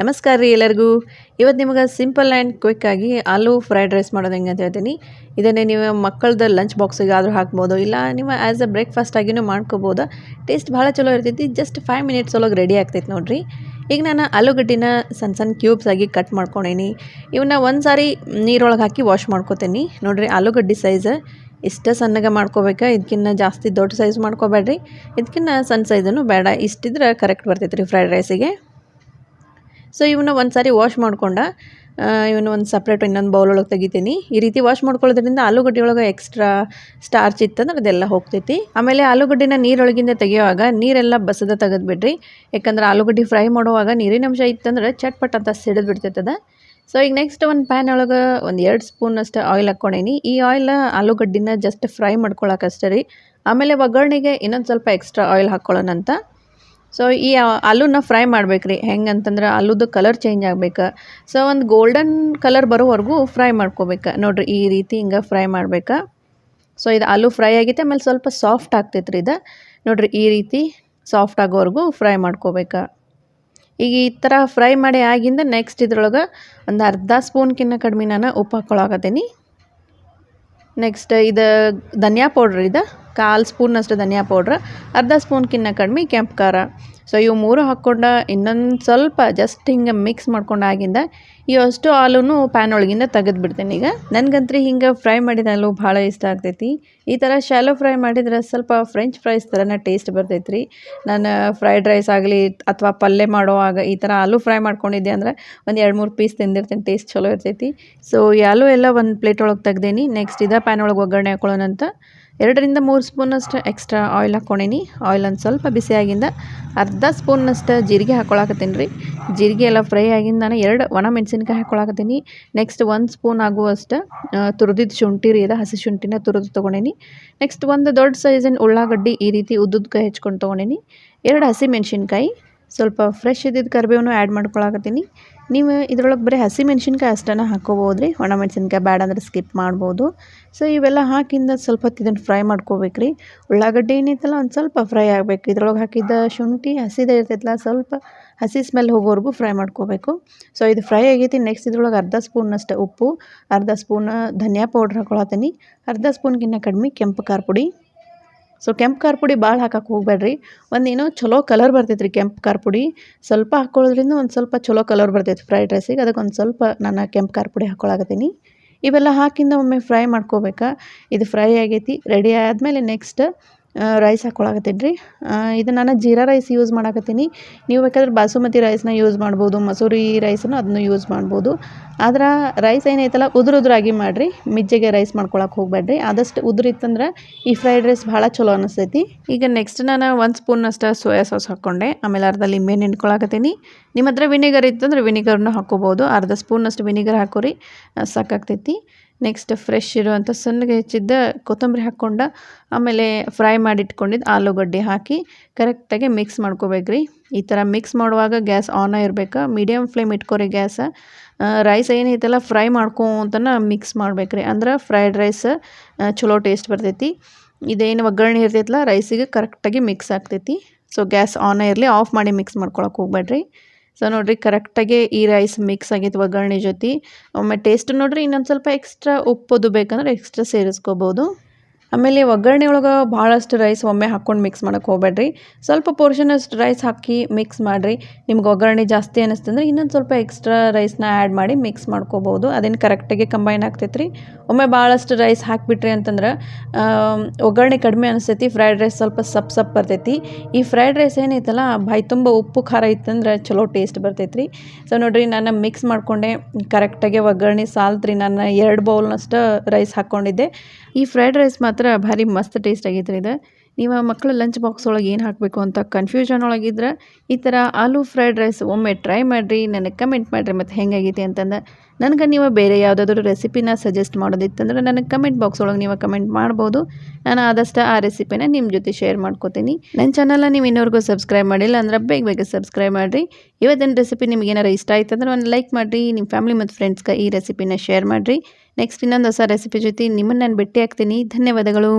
ನಮಸ್ಕಾರ ರೀ ಎಲ್ಲರಿಗೂ. ಇವತ್ತು ನಿಮಗೆ ಸಿಂಪಲ್ ಆ್ಯಂಡ್ ಕ್ವಿಕ್ಕಾಗಿ ಆಲೂ ಫ್ರೈಡ್ ರೈಸ್ ಮಾಡೋದು ಹೆಂಗೆ ಅಂತ ಹೇಳ್ತೀನಿ. ಇದನ್ನೇ ನೀವು ಮಕ್ಕಳದ ಲಂಚ್ ಬಾಕ್ಸಿಗೆ ಆದರೂ ಹಾಕ್ಬೋದು, ಇಲ್ಲ ನೀವು ಆ್ಯಸ್ ಅ ಬ್ರೇಕ್ಫಾಸ್ಟ್ ಆಗಿನೂ ಮಾಡ್ಕೋಬೋದು. ಟೇಸ್ಟ್ ಭಾಳ ಚಲೋ ಇರ್ತೈತಿ, ಜಸ್ಟ್ ಫೈವ್ ಮಿನಿಟ್ಸ್ ಒಳಗೆ ರೆಡಿ ಆಗ್ತೈತಿ ನೋಡಿರಿ. ಈಗ ನಾನು ಆಲೂಗಡ್ಡಿನ ಸಣ್ಣ ಸಣ್ಣ ಕ್ಯೂಬ್ಸ್ ಆಗಿ ಕಟ್ ಮಾಡ್ಕೊಂಡೀನಿ. ಇವನ್ನ ಒಂದು ಸಾರಿ ನೀರೊಳಗೆ ಹಾಕಿ ವಾಶ್ ಮಾಡ್ಕೋತೀನಿ. ನೋಡಿರಿ ಆಲೂಗಡ್ಡೆ ಸೈಜ್ ಇಷ್ಟ ಸಣ್ಣಗೆ ಮಾಡ್ಕೋಬೇಕಾ ಇದಕ್ಕಿಂತ ಜಾಸ್ತಿ ದೊಡ್ಡ ಸೈಜ್ ಮಾಡ್ಕೋಬೇಡ್ರಿ. ಇದಕ್ಕಿಂತ ಸಣ್ಣ ಸೈಜನ್ನು ಬೇಡ, ಇಷ್ಟಿದ್ರೆ ಕರೆಕ್ಟ್ ಬರ್ತೈತೆ ರೀ ಫ್ರೈಡ್ ರೈಸಿಗೆ. ಸೊ ಇವನ್ನ ಒಂದು ಸಾರಿ ವಾಶ್ ಮಾಡ್ಕೊಂಡ ಇವನ್ನ ಒಂದು ಸಪ್ರೇಟ್ ಇನ್ನೊಂದು ಬೌಲ್ ಒಳಗೆ ತೆಗಿತೀನಿ. ಈ ರೀತಿ ವಾಶ್ ಮಾಡ್ಕೊಳ್ಳೋದ್ರಿಂದ ಆಲೂಗಡ್ಡೆ ಒಳಗೆ ಎಕ್ಸ್ಟ್ರಾ ಸ್ಟಾರ್ಚ್ ಇತ್ತಂದ್ರೆ ಅದೆಲ್ಲ ಹೋಗ್ತೈತಿ. ಆಮೇಲೆ ಆಲೂಗಡ್ಡೆನ ನೀರೊಳಗಿಂದ ತೆಗೆಯುವಾಗ ನೀರೆಲ್ಲ ಬಸದ ತೆಗೆದ್ಬಿಡ್ರಿ. ಯಾಕಂದ್ರೆ ಆಲೂಗಡ್ಡೆ ಫ್ರೈ ಮಾಡುವಾಗ ನೀರಿನ ಅಂಶ ಇತ್ತಂದ್ರೆ ಚಟ್ಪಟ್ ಅಂತ ಸಿಡಿದು ಬಿಡ್ತೈತದ. ಸೊ ಈಗ ನೆಕ್ಸ್ಟ್ ಒಂದು ಪ್ಯಾನ್ ಒಳಗೆ ಒಂದು ಎರಡು ಸ್ಪೂನ್ ಅಷ್ಟು ಆಯಿಲ್ ಹಾಕ್ಕೊಂಡೇನಿ ಈ ಆಯಿಲ್ ಆಲೂಗಡ್ಡಿನ ಜಸ್ಟ್ ಫ್ರೈ ಮಾಡ್ಕೊಳಕ್ಕೆ ರೀ. ಆಮೇಲೆ ಒಗ್ಗರಣೆಗೆ ಇನ್ನೊಂದು ಸ್ವಲ್ಪ ಎಕ್ಸ್ಟ್ರಾ ಆಯಿಲ್ ಹಾಕ್ಕೊಳ್ಳೋಣ ಅಂತ ಸೊ ಈ ಆಲೂನ ಫ್ರೈ ಮಾಡ್ಬೇಕು ರೀ ಹೆಂಗೆ ಅಂತಂದ್ರೆ ಆಲೂದು ಕಲರ್ ಚೇಂಜ್ ಆಗ್ಬೇಕು. ಸೊ ಒಂದು ಗೋಲ್ಡನ್ ಕಲರ್ ಬರೋವರೆಗೂ ಫ್ರೈ ಮಾಡ್ಕೋಬೇಕು. ನೋಡಿರಿ, ಈ ರೀತಿ ಹಿಂಗೆ ಫ್ರೈ ಮಾಡ್ಬೇಕು. ಸೊ ಇದು ಆಲೂ ಫ್ರೈ ಆಗೈತೆ ಆಮೇಲೆ ಸ್ವಲ್ಪ ಸಾಫ್ಟ್ ಆಗ್ತೈತೆ ರೀ ಇದು. ನೋಡಿರಿ, ಈ ರೀತಿ ಸಾಫ್ಟ್ ಆಗೋವರೆಗೂ ಫ್ರೈ ಮಾಡ್ಕೋಬೇಕು. ಈಗ ಈ ಥರ ಫ್ರೈ ಮಾಡಿ ಆಗಿಂದ ನೆಕ್ಸ್ಟ್ ಇದ್ರೊಳಗೆ ಒಂದು ಅರ್ಧ ಸ್ಪೂನ್ಕಿನ್ನ ಕಡಿಮೆ ನಾನು ಉಪ್ಪು ಹಾಕ್ಕೊಳಕತ್ತೀನಿ ನೆಕ್ಸ್ಟ್ ಇದು ಧನಿಯಾ ಪೌಡ್ರ್ ಇದು. ಕಾಲು ಸ್ಪೂನಷ್ಟು ಧನಿಯಾ ಪೌಡ್ರ್ ಅರ್ಧ ಸ್ಪೂನ್ಕಿನ್ನ ಕಡಿಮೆ ಕೆಂಪು ಖಾರ. ಸೊ ಇವು ಮೂರು ಹಾಕ್ಕೊಂಡು ಇನ್ನೊಂದು ಸ್ವಲ್ಪ ಜಸ್ಟ್ ಹಿಂಗೆ ಮಿಕ್ಸ್ ಮಾಡ್ಕೊಂಡಾಗಿಂದ ಅಷ್ಟು ಹಾಲೂ ಪ್ಯಾನ್ ಒಳಗಿಂದ ತೆಗೆದು ಬಿಡ್ತೀನಿ. ಈಗ ನನಗಂತ್ರಿ ಹಿಂಗೆ ಫ್ರೈ ಮಾಡಿದ ಹಾಲು ಭಾಳ ಇಷ್ಟ ಆಗ್ತೈತಿ. ಈ ಥರ ಶಾಲೋ ಫ್ರೈ ಮಾಡಿದ್ರೆ ಸ್ವಲ್ಪ ಫ್ರೆಂಚ್ ಫ್ರೈಸ್ ಥರನೇ ಟೇಸ್ಟ್ ಬರ್ತೈತೆ ರೀ ನಾನು ಫ್ರೈಡ್ ರೈಸ್ ಆಗಲಿ ಅಥವಾ ಪಲ್ಯ ಮಾಡುವಾಗ ಈ ಥರ ಆಲೂ ಫ್ರೈ ಮಾಡ್ಕೊಂಡಿದ್ದೆ ಅಂದ್ರೆ ಒಂದು ಎರಡು ಮೂರು ಪೀಸ್ ತಿಂದಿರ್ತೀನಿ ಟೇಸ್ಟ್ ಚಲೋ ಇರ್ತೈತಿ. ಸೊ ಈ ಆಲೂ ಎಲ್ಲ ಒಂದು ಪ್ಲೇಟ್ ಒಳಗೆ ತೆಗ್ದೇನಿ. ನೆಕ್ಸ್ಟ್ ಇದೇ ಪ್ಯಾನ್ ಒಳಗೆ ಒಗ್ಗರಣೆ ಹಾಕೊಳ್ಳೋಣ ಅಂತ ಎರಡರಿಂದ ಮೂರು ಸ್ಪೂನಷ್ಟು ಎಕ್ಸ್ಟ್ರಾ ಆಯಿಲ್ ಹಾಕ್ಕೊಂಡೀನಿ ಆಯಿಲ್ ಒಂದು ಸ್ವಲ್ಪ ಬಿಸಿಯಾಗಿಂದ ಅರ್ಧ ಸ್ಪೂನಷ್ಟು ಜೀರಿಗೆ ಹಾಕ್ಕೊಳಕತ್ತೀನಿ ರೀ. ಜೀರಿಗೆ ಎಲ್ಲ ಫ್ರೈ ಆಗಿಂದ ನಾನು ಎರಡು ಒಣ ಮೆಣಸಿನ್ಕಾಯಿ ಹಾಕ್ಕೊಳಕತ್ತೀನಿ. ನೆಕ್ಸ್ಟ್ ಒಂದು ಸ್ಪೂನ್ ಆಗುವಷ್ಟು ತುರಿದಿದ್ದು ಶುಂಠಿ ರೀ ಇದೆ ಹಸಿ ಶುಂಠಿನ ತುರಿದು ತೊಗೊಂಡೇನಿ. ನೆಕ್ಸ್ಟ್ ಒಂದು ದೊಡ್ಡ ಸೈಜಿನ ಉಳ್ಳಾಗಡ್ಡಿ ಈ ರೀತಿ ಉದ್ದುದ್ಕಾಯಿ ಹೆಚ್ಕೊಂಡು ತೊಗೊಂಡೇನಿ. ಎರಡು ಹಸಿ ಮೆಣಸಿನ್ಕಾಯಿ ಸ್ವಲ್ಪ ಫ್ರೆಶ್ ಇದ್ದಿದ್ದು ಕರಿಬೇವನ್ನು ಆ್ಯಡ್ ಮಾಡ್ಕೊಳಕತ್ತೀನಿ. ನೀವು ಇದ್ರೊಳಗೆ ಬರೀ ಹಸಿ ಮೆಣಸಿನ್ಕಾಯಿ ಅಷ್ಟನ್ನು ಹಾಕ್ಕೋಬೋದು ರೀ ಒಣ ಮೆಣಸಿನ್ಕಾಯಿ ಬ್ಯಾಡ ಅಂದ್ರೆ ಸ್ಕಿಪ್ ಮಾಡ್ಬೋದು. ಸೊ ಇವೆಲ್ಲ ಹಾಕಿಂದ ಸ್ವಲ್ಪ ಹೊತ್ತು ಇದನ್ನು ಫ್ರೈ ಮಾಡ್ಕೋಬೇಕು ರೀ ಉಳ್ಳಾಗಡ್ಡಿ ಏನೈತಲ್ಲ, ಒಂದು ಸ್ವಲ್ಪ ಫ್ರೈ ಆಗಬೇಕು. ಇದ್ರೊಳಗೆ ಹಾಕಿದ್ದ ಶುಂಠಿ ಹಸಿದೇ ಇರ್ತೈತಲ್ಲ ಸ್ವಲ್ಪ ಹಸಿ ಸ್ಮೆಲ್ ಹೋಗೋವರೆಗೂ ಫ್ರೈ ಮಾಡ್ಕೋಬೇಕು. ಸೊ ಇದು ಫ್ರೈ ಆಗೈತಿ. ನೆಕ್ಸ್ಟ್ ಇದ್ರೊಳಗೆ ಅರ್ಧ ಸ್ಪೂನಷ್ಟು ಉಪ್ಪು, ಅರ್ಧ ಸ್ಪೂನ್ ಧನಿಯಾ ಪೌಡ್ರ್ ಹಾಕೊಳತ್ತೀನಿ. ಅರ್ಧ ಸ್ಪೂನ್ಗಿನ್ನ ಕಡಿಮೆ ಕೆಂಪು ಖಾರ ಪುಡಿ. ಸೊ ಕೆಂಪು ಖಾರ ಪುಡಿ ಭಾಳ ಹಾಕಕ್ಕೆ ಹೋಗ್ಬೇಡ್ರಿ ಏನೋ ಚಲೋ ಕಲರ್ ಬರ್ತೈತೆ ರೀ ಕೆಂಪು ಖಾರ ಪುಡಿ ಸ್ವಲ್ಪ ಹಾಕ್ಕೊಳ್ಳೋದ್ರಿಂದ ಒಂದು ಸ್ವಲ್ಪ ಚಲೋ ಕಲರ್ ಬರ್ತೈತೆ ಫ್ರೈಡ್ ರೈಸಿಗೆ ಅದಕ್ಕೆ ಒಂದು ಸ್ವಲ್ಪ ನಾನು ಕೆಂಪು ಖಾರ ಪುಡಿ ಹಾಕ್ಕೊಳಕತ್ತೀನಿ ಇವೆಲ್ಲ ಹಾಕಿಂದ ಒಮ್ಮೆ ಫ್ರೈ ಮಾಡ್ಕೋಬೇಕಾ? ಇದು ಫ್ರೈ ಆಗೈತಿ ರೆಡಿ ಆದಮೇಲೆ ನೆಕ್ಸ್ಟ್ ರೈಸ್ ಹಾಕ್ಕೊಳಕತ್ತೀನಿ ರೀ ಇದು ನಾನು ಜೀರಾ ರೈಸ್ ಯೂಸ್ ಮಾಡಕತ್ತೀನಿ. ನೀವು ಬೇಕಾದ್ರೆ ಬಾಸುಮತಿ ರೈಸ್ನ ಯೂಸ್ ಮಾಡ್ಬೋದು, ಮಸೂರಿ ರೈಸನ್ನು ಅದನ್ನು ಯೂಸ್ ಮಾಡ್ಬೋದು. ಆದ್ರೆ ರೈಸ್ ಏನೈತಲ್ಲ, ಉದುರು ಉದುರಾಗಿ ಮಾಡಿರಿ. ಮಿಜ್ಜಿಗೆ ರೈಸ್ ಮಾಡ್ಕೊಳಕ್ಕೆ ಹೋಗ್ಬೇಡ್ರಿ ಆದಷ್ಟು ಉದುರಿತ್ತಂದ್ರೆ ಈ ಫ್ರೈಡ್ ರೈಸ್ ಭಾಳ ಚಲೋ ಅನಿಸ್ತೈತಿ. ಈಗ ನೆಕ್ಸ್ಟ್ ನಾನು ಒಂದು ಸ್ಪೂನಷ್ಟು ಸೋಯಾ ಸಾಸ್ ಹಾಕ್ಕೊಂಡೆ ಆಮೇಲೆ ಅರ್ಧ ಲಿಂಬೆ ನೆಂಟ್ಕೊಳಕತ್ತೀನಿ ನಿಮ್ಮ ಹತ್ರ ವಿನಿಗರ್ ಇತ್ತಂದ್ರೆ ವಿನಿಗರ್ನ ಹಾಕ್ಕೋಬೋದು ಅರ್ಧ ಸ್ಪೂನಷ್ಟು ವಿನಿಗರ್ ಹಾಕೋರಿ. ಸಾಕಾಗ್ತೈತಿ. ನೆಕ್ಸ್ಟ್ ಫ್ರೆಶ್ ಇರುವಂಥ ಸಣ್ಣಗೆ ಹೆಚ್ಚಿದ್ದ ಕೊತ್ತಂಬರಿ ಹಾಕ್ಕೊಂಡ ಆಮೇಲೆ ಫ್ರೈ ಮಾಡಿಟ್ಕೊಂಡಿದ್ದು ಆಲೂಗಡ್ಡೆ ಹಾಕಿ ಕರೆಕ್ಟಾಗಿ ಮಿಕ್ಸ್ ಮಾಡ್ಕೋಬೇಕ್ರಿ ಈ ಥರ ಮಿಕ್ಸ್ ಮಾಡುವಾಗ ಗ್ಯಾಸ್ ಆನ್ ಇರಬೇಕು? ಮೀಡಿಯಮ್ ಫ್ಲೇಮ್ ಇಟ್ಕೋರಿ ಗ್ಯಾಸ. ರೈಸ್ ಏನೈತಲ್ಲ ಫ್ರೈ ಮಾಡ್ಕೊತನ ಮಿಕ್ಸ್ ಮಾಡ್ಬೇಕ್ರಿ ಅಂದ್ರೆ ಫ್ರೈಡ್ ರೈಸ್ ಚಲೋ ಟೇಸ್ಟ್ ಬರ್ತೈತಿ. ಇದೇನು ಒಗ್ಗರಣೆ ಇರ್ತೈತಲ್ಲ ರೈಸಿಗೆ ಕರೆಕ್ಟಾಗಿ ಮಿಕ್ಸ್ ಆಗ್ತೈತಿ. ಸೊ ಗ್ಯಾಸ್ ಆನ್ ಇರಲಿ ಆಫ್ ಮಾಡಿ ಮಿಕ್ಸ್ ಮಾಡ್ಕೊಳಕ್ಕೆ ಹೋಗ್ಬೇಡ್ರಿ. ಸೊ ನೋಡಿರಿ ಕರೆಕ್ಟಾಗಿ ಈ ರೈಸ್ ಮಿಕ್ಸ್ ಆಗೈತೆ ಒಗ್ಗರಣೆ ಜೊತೆ. ಒಮ್ಮೆ ಟೇಸ್ಟ್ ನೋಡಿರಿ, ಇನ್ನೊಂದು ಸ್ವಲ್ಪ ಎಕ್ಸ್ಟ್ರಾ ಉಪ್ಪುದು ಬೇಕಂದ್ರೆ ಎಕ್ಸ್ಟ್ರಾ ಸೇರಿಸ್ಕೋಬೋದು. ಆಮೇಲೆ ಒಗ್ಗರಣೆ ಒಳಗೆ ಭಾಳಷ್ಟು ರೈಸ್ ಒಮ್ಮೆ ಹಾಕ್ಕೊಂಡು ಮಿಕ್ಸ್ ಮಾಡೋಕ್ಕೆ ಹೋಗಬೇಡ್ರಿ. ಸ್ವಲ್ಪ ಪೋರ್ಷನಷ್ಟು ರೈಸ್ ಹಾಕಿ ಮಿಕ್ಸ್ ಮಾಡಿರಿ. ನಿಮ್ಗೆ ಒಗ್ಗರಣೆ ಜಾಸ್ತಿ ಅನ್ನಿಸ್ತಂದ್ರೆ ಇನ್ನೊಂದು ಸ್ವಲ್ಪ ಎಕ್ಸ್ಟ್ರಾ ರೈಸ್ನ ಆ್ಯಡ್ ಮಾಡಿ ಮಿಕ್ಸ್ ಮಾಡ್ಕೋಬೋದು. ಅದೇನು ಕರೆಕ್ಟಾಗಿ ಕಂಬೈನ್ ಆಗ್ತೈತೆ ರೀ ಒಮ್ಮೆ ಭಾಳಷ್ಟು ರೈಸ್ ಹಾಕಿಬಿಟ್ರಿ ಅಂತಂದ್ರೆ ಒಗ್ಗರಣೆ ಕಡಿಮೆ ಅನಿಸ್ತೈತಿ ಫ್ರೈಡ್ ರೈಸ್ ಸ್ವಲ್ಪ ಸಪ್ ಸಪ್ ಬರ್ತೈತಿ. ಈ ಫ್ರೈಡ್ ರೈಸ್ ಏನೈತಲ್ಲ, ಬಾಯಿ ತುಂಬ ಉಪ್ಪು ಖಾರ ಇತ್ತಂದ್ರೆ ಚಲೋ ಟೇಸ್ಟ್ ಬರ್ತೈತೆ ರೀ ಸೊ ನೋಡಿರಿ, ನಾನು ಮಿಕ್ಸ್ ಮಾಡಿಕೊಂಡೆ. ಕರೆಕ್ಟಾಗಿ ಒಗ್ಗರಣೆ ಸಾಲ್ತ್ರಿ. ನಾನು ಎರಡು ಬೌಲ್ನಷ್ಟು ರೈಸ್ ಹಾಕ್ಕೊಂಡಿದ್ದೆ ಈ ಫ್ರೈಡ್ ರೈಸ್ ಮಾತ್ರ ಭಾರಿ ಮಸ್ತ್ ಟೇಸ್ಟ್ ಆಗೈತೆ ರೀ ಇದು. ನೀವು ಮಕ್ಕಳ ಲಂಚ್ ಬಾಕ್ಸ್ ಒಳಗೆ ಏನು ಹಾಕಬೇಕು ಅಂತ ಕನ್ಫ್ಯೂಷನ್ ಒಳಗಿದ್ರೆ ಈ ಥರ ಆಲೂ ಫ್ರೈಡ್ ರೈಸ್ ಒಮ್ಮೆ ಟ್ರೈ ಮಾಡಿರಿ ನನಗೆ ಕಮೆಂಟ್ ಮಾಡಿರಿ ಮತ್ತು ಹೆಂಗಾಗೈತಿ ಅಂತಂದ್ರೆ ನನಗೆ ನೀವು ಬೇರೆ ಯಾವುದಾದ್ರೂ ರೆಸಿಪಿನ ಸಜೆಸ್ಟ್ ಮಾಡೋದಿತ್ತಂದ್ರೆ ನನಗೆ ಕಮೆಂಟ್ ಬಾಕ್ಸ್ ಒಳಗೆ ನೀವು ಕಮೆಂಟ್ ಮಾಡ್ಬೋದು. ನಾನು ಆದಷ್ಟು ಆ ರೆಸಿಪಿನ ನಿಮ್ಮ ಜೊತೆ ಶೇರ್ ಮಾಡ್ಕೋತೀನಿ. ನನ್ನ ಚಾನಲ್ನ ನೀವು ಇನ್ನೊರ್ಗೂ ಸಬ್ಸ್ಕ್ರೈಬ್ ಮಾಡಿಲ್ಲ ಅಂದ್ರೆ ಬೇಗ ಬೇಗ ಸಬ್ಸ್ಕ್ರೈಬ್ ಮಾಡಿರಿ. ಇವತ್ತಿನ ರೆಸಿಪಿ ನಿಮ್ಗೆ ಏನಾರು ಇಷ್ಟ ಆಯ್ತು ಅಂದ್ರೆ ಒಂದು ಲೈಕ್ ಮಾಡಿರಿ ನಿಮ್ಮ ಫ್ಯಾಮಿಲಿ ಮತ್ತು ಫ್ರೆಂಡ್ಸ್ಗೆ ಈ ರೆಸಿಪಿನ ಶೇರ್ ಮಾಡಿರಿ. ನೆಕ್ಸ್ಟ್ ಇನ್ನೊಂದು ಹೊಸ ರೆಸಿಪಿ ಜೊತೆ ನಿಮ್ಮನ್ನು ನಾನು ಭೇಟಿ ಆಗ್ತೀನಿ ಧನ್ಯವಾದಗಳು.